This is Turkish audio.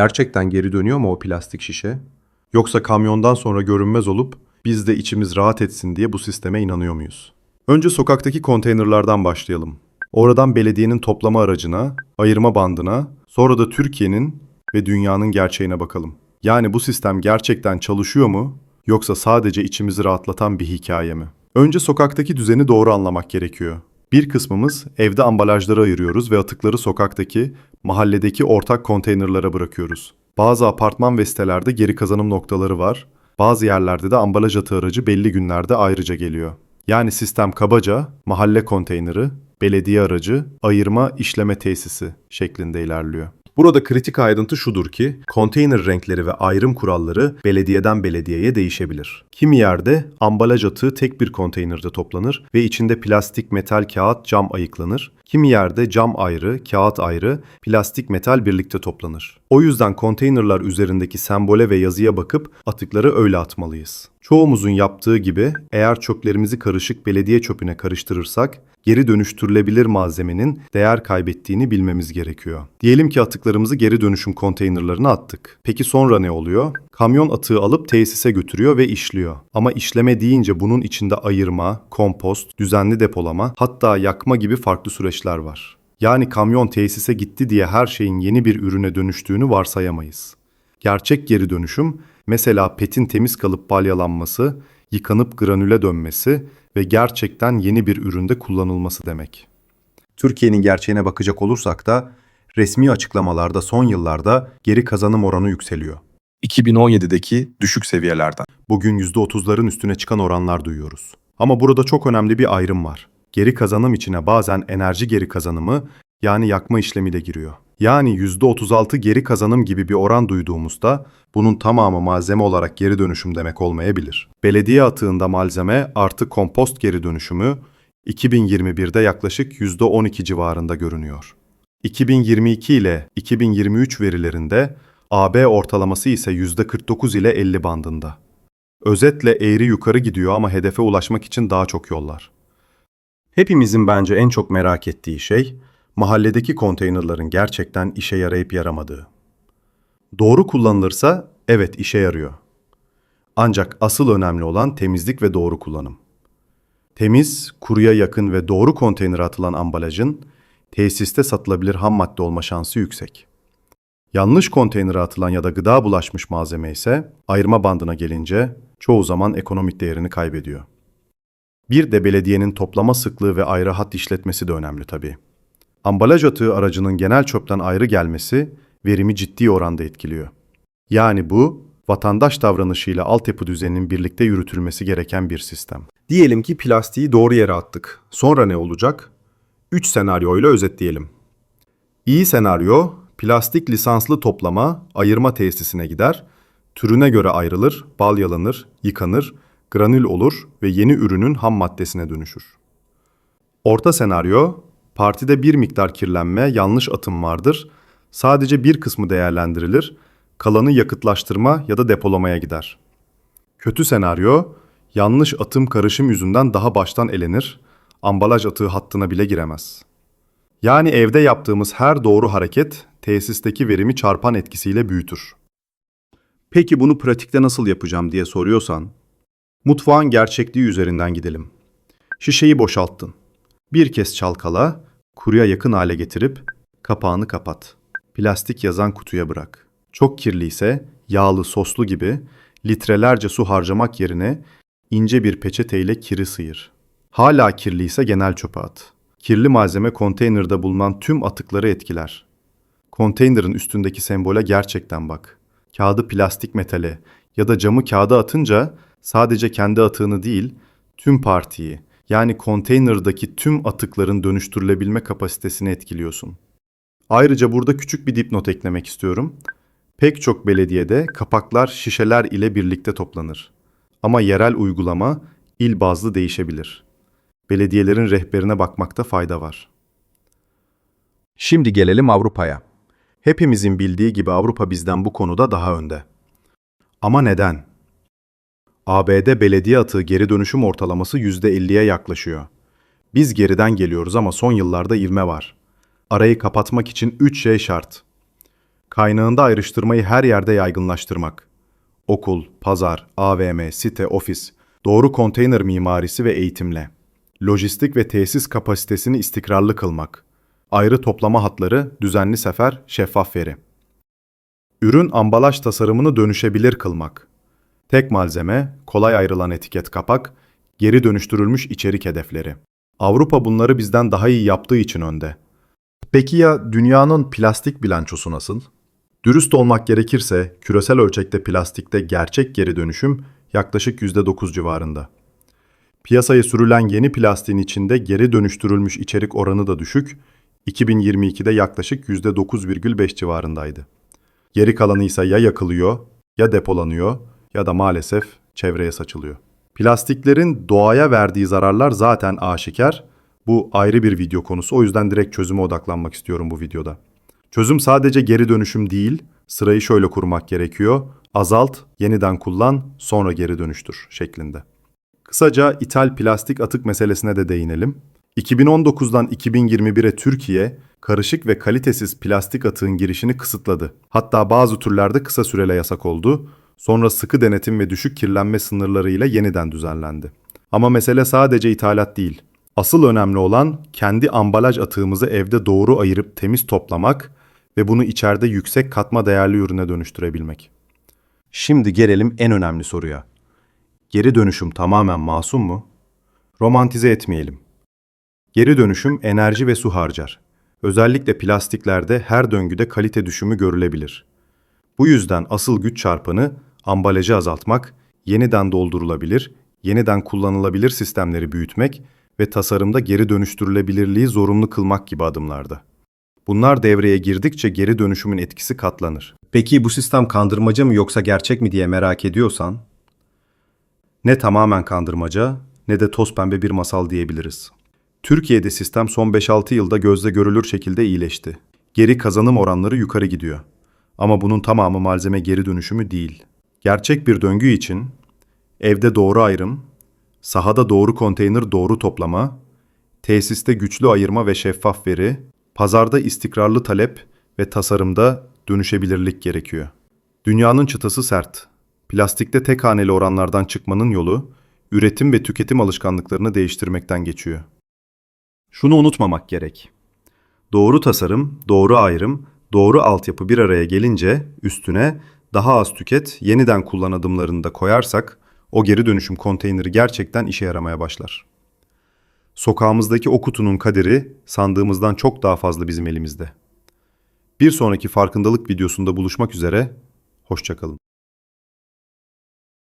Gerçekten geri dönüyor mu o plastik şişe? Yoksa kamyondan sonra görünmez olup biz de içimiz rahat etsin diye bu sisteme inanıyor muyuz? Önce sokaktaki konteynerlardan başlayalım. Oradan belediyenin toplama aracına, ayırma bandına, sonra da Türkiye'nin ve dünyanın gerçeğine bakalım. Yani bu sistem gerçekten çalışıyor mu yoksa sadece içimizi rahatlatan bir hikaye mi? Önce sokaktaki düzeni doğru anlamak gerekiyor. Bir kısmımız evde ambalajları ayırıyoruz ve atıkları sokaktaki, mahalledeki ortak konteynerlara bırakıyoruz. Bazı apartman ve sitelerde geri kazanım noktaları var. Bazı yerlerde de ambalaj atığı aracı belli günlerde ayrıca geliyor. Yani sistem kabaca mahalle konteyneri, belediye aracı, ayırma işleme tesisi şeklinde ilerliyor. Burada kritik ayrıntı şudur ki, konteyner renkleri ve ayrım kuralları belediyeden belediyeye değişebilir. Kimi yerde ambalaj atığı tek bir konteynerde toplanır ve içinde plastik, metal, kağıt, cam ayıklanır. Kimi yerde cam ayrı, kağıt ayrı, plastik, metal birlikte toplanır. O yüzden konteynerlar üzerindeki sembole ve yazıya bakıp atıkları öyle atmalıyız. Çoğumuzun yaptığı gibi eğer çöplerimizi karışık belediye çöpüne karıştırırsak geri dönüştürülebilir malzemenin değer kaybettiğini bilmemiz gerekiyor. Diyelim ki atıklarımızı geri dönüşüm konteynerlarına attık. Peki sonra ne oluyor? Kamyon atığı alıp tesise götürüyor ve işliyor. Ama işleme deyince bunun içinde ayırma, kompost, düzenli depolama, hatta yakma gibi farklı süreçler var. Yani kamyon tesise gitti diye her şeyin yeni bir ürüne dönüştüğünü varsayamayız. Gerçek geri dönüşüm mesela petin temiz kalıp balyalanması, yıkanıp granüle dönmesi ve gerçekten yeni bir üründe kullanılması demek. Türkiye'nin gerçeğine bakacak olursak da resmi açıklamalarda son yıllarda geri kazanım oranı yükseliyor. 2017'deki düşük seviyelerden. Bugün %30'ların üstüne çıkan oranlar duyuyoruz. Ama burada çok önemli bir ayrım var. Geri kazanım içine bazen enerji geri kazanımı yani yakma işlemi de giriyor. Yani %36 geri kazanım gibi bir oran duyduğumuzda bunun tamamı malzeme olarak geri dönüşüm demek olmayabilir. Belediye atığında malzeme artı kompost geri dönüşümü 2021'de yaklaşık %12 civarında görünüyor. 2022 ile 2023 verilerinde AB ortalaması ise %49 ile 50 bandında. Özetle eğri yukarı gidiyor ama hedefe ulaşmak için daha çok yollar. Hepimizin bence en çok merak ettiği şey mahalledeki konteynerların gerçekten işe yarayıp yaramadığı. Doğru kullanılırsa evet işe yarıyor. Ancak asıl önemli olan temizlik ve doğru kullanım. Temiz, kuruya yakın ve doğru konteynere atılan ambalajın tesiste satılabilir ham madde olma şansı yüksek. Yanlış konteynere atılan ya da gıda bulaşmış malzeme ise ayırma bandına gelince çoğu zaman ekonomik değerini kaybediyor. Bir de belediyenin toplama sıklığı ve ayrı hat işletmesi de önemli tabii. Ambalaj atığı aracının genel çöpten ayrı gelmesi verimi ciddi oranda etkiliyor. Yani bu vatandaş davranışıyla altyapı düzeninin birlikte yürütülmesi gereken bir sistem. Diyelim ki plastiği doğru yere attık. Sonra ne olacak? 3 senaryoyla özetleyelim. İyi senaryo, plastik lisanslı toplama, ayırma tesisine gider, türüne göre ayrılır, balyalanır, yıkanır, granül olur ve yeni ürünün ham maddesine dönüşür. Orta senaryo, partide bir miktar kirlenme, yanlış atım vardır, sadece bir kısmı değerlendirilir, kalanı yakıtlaştırma ya da depolamaya gider. Kötü senaryo, yanlış atım karışım yüzünden daha baştan elenir, ambalaj atığı hattına bile giremez. Yani evde yaptığımız her doğru hareket tesisteki verimi çarpan etkisiyle büyütür. Peki bunu pratikte nasıl yapacağım diye soruyorsan, mutfağın gerçekliği üzerinden gidelim. Şişeyi boşalttın. Bir kez çalkala, kuruya yakın hale getirip kapağını kapat. Plastik yazan kutuya bırak. Çok kirliyse yağlı, soslu gibi litrelerce su harcamak yerine ince bir peçeteyle kiri sıyır. Hala kirliyse genel çöpe at. Kirli malzeme konteynerde bulunan tüm atıkları etkiler. Konteynerin üstündeki sembole gerçekten bak. Kağıdı plastik metale ya da camı kağıda atınca sadece kendi atığını değil, tüm partiyi yani konteynerdaki tüm atıkların dönüştürülebilme kapasitesini etkiliyorsun. Ayrıca burada küçük bir dipnot eklemek istiyorum. Pek çok belediyede kapaklar şişeler ile birlikte toplanır. Ama yerel uygulama il bazlı değişebilir. Belediyelerin rehberine bakmakta fayda var. Şimdi gelelim Avrupa'ya. Hepimizin bildiği gibi Avrupa bizden bu konuda daha önde. Ama neden? ABD belediye atığı geri dönüşüm ortalaması %50'ye yaklaşıyor. Biz geriden geliyoruz ama son yıllarda ivme var. Arayı kapatmak için 3 şey şart. Kaynağında ayrıştırmayı her yerde yaygınlaştırmak. Okul, pazar, AVM, site, ofis, doğru konteyner mimarisi ve eğitimle. Lojistik ve tesis kapasitesini istikrarlı kılmak. Ayrı toplama hatları, düzenli sefer, şeffaf veri. Ürün ambalaj tasarımını dönüşebilir kılmak. Tek malzeme, kolay ayrılan etiket kapak, geri dönüştürülmüş içerik hedefleri. Avrupa bunları bizden daha iyi yaptığı için önde. Peki ya dünyanın plastik bilançosu nasıl? Dürüst olmak gerekirse küresel ölçekte plastikte gerçek geri dönüşüm yaklaşık %9 civarında. Piyasaya sürülen yeni plastiğin içinde geri dönüştürülmüş içerik oranı da düşük, 2022'de yaklaşık %9,5 civarındaydı. Geri kalanı ise ya yakılıyor, ya depolanıyor ya da maalesef çevreye saçılıyor. Plastiklerin doğaya verdiği zararlar zaten aşikar. Bu ayrı bir video konusu. O yüzden direkt çözüme odaklanmak istiyorum bu videoda. Çözüm sadece geri dönüşüm değil, sırayı şöyle kurmak gerekiyor. Azalt, yeniden kullan, sonra geri dönüştür şeklinde. Kısaca ithal plastik atık meselesine de değinelim. 2019'dan 2021'e Türkiye, karışık ve kalitesiz plastik atığın girişini kısıtladı. Hatta bazı türlerde kısa süreli yasak oldu. Sonra sıkı denetim ve düşük kirlenme sınırlarıyla yeniden düzenlendi. Ama mesele sadece ithalat değil. Asıl önemli olan kendi ambalaj atığımızı evde doğru ayırıp temiz toplamak ve bunu içeride yüksek katma değerli ürüne dönüştürebilmek. Şimdi gelelim en önemli soruya. Geri dönüşüm tamamen masum mu? Romantize etmeyelim. Geri dönüşüm enerji ve su harcar. Özellikle plastiklerde her döngüde kalite düşümü görülebilir. Bu yüzden asıl güç çarpanı ambalajı azaltmak, yeniden doldurulabilir, yeniden kullanılabilir sistemleri büyütmek ve tasarımda geri dönüştürülebilirliği zorunlu kılmak gibi adımlarda. Bunlar devreye girdikçe geri dönüşümün etkisi katlanır. Peki bu sistem kandırmaca mı yoksa gerçek mi diye merak ediyorsan, Ne tamamen kandırmaca ne de toz pembe bir masal diyebiliriz. Türkiye'de sistem son 5-6 yılda gözle görülür şekilde iyileşti. Geri kazanım oranları yukarı gidiyor. Ama bunun tamamı malzeme geri dönüşümü değil. Gerçek bir döngü için evde doğru ayrım, sahada doğru konteyner doğru toplama, tesiste güçlü ayırma ve şeffaf veri, pazarda istikrarlı talep ve tasarımda dönüşebilirlik gerekiyor. Dünyanın çıtası sert. Plastikte tek haneli oranlardan çıkmanın yolu, üretim ve tüketim alışkanlıklarını değiştirmekten geçiyor. Şunu unutmamak gerek. Doğru tasarım, doğru ayrım, doğru altyapı bir araya gelince üstüne daha az tüket, yeniden kullan adımlarını da koyarsak o geri dönüşüm konteyneri gerçekten işe yaramaya başlar. Sokağımızdaki o kutunun kaderi sandığımızdan çok daha fazla bizim elimizde. Bir sonraki farkındalık videosunda buluşmak üzere, hoşçakalın.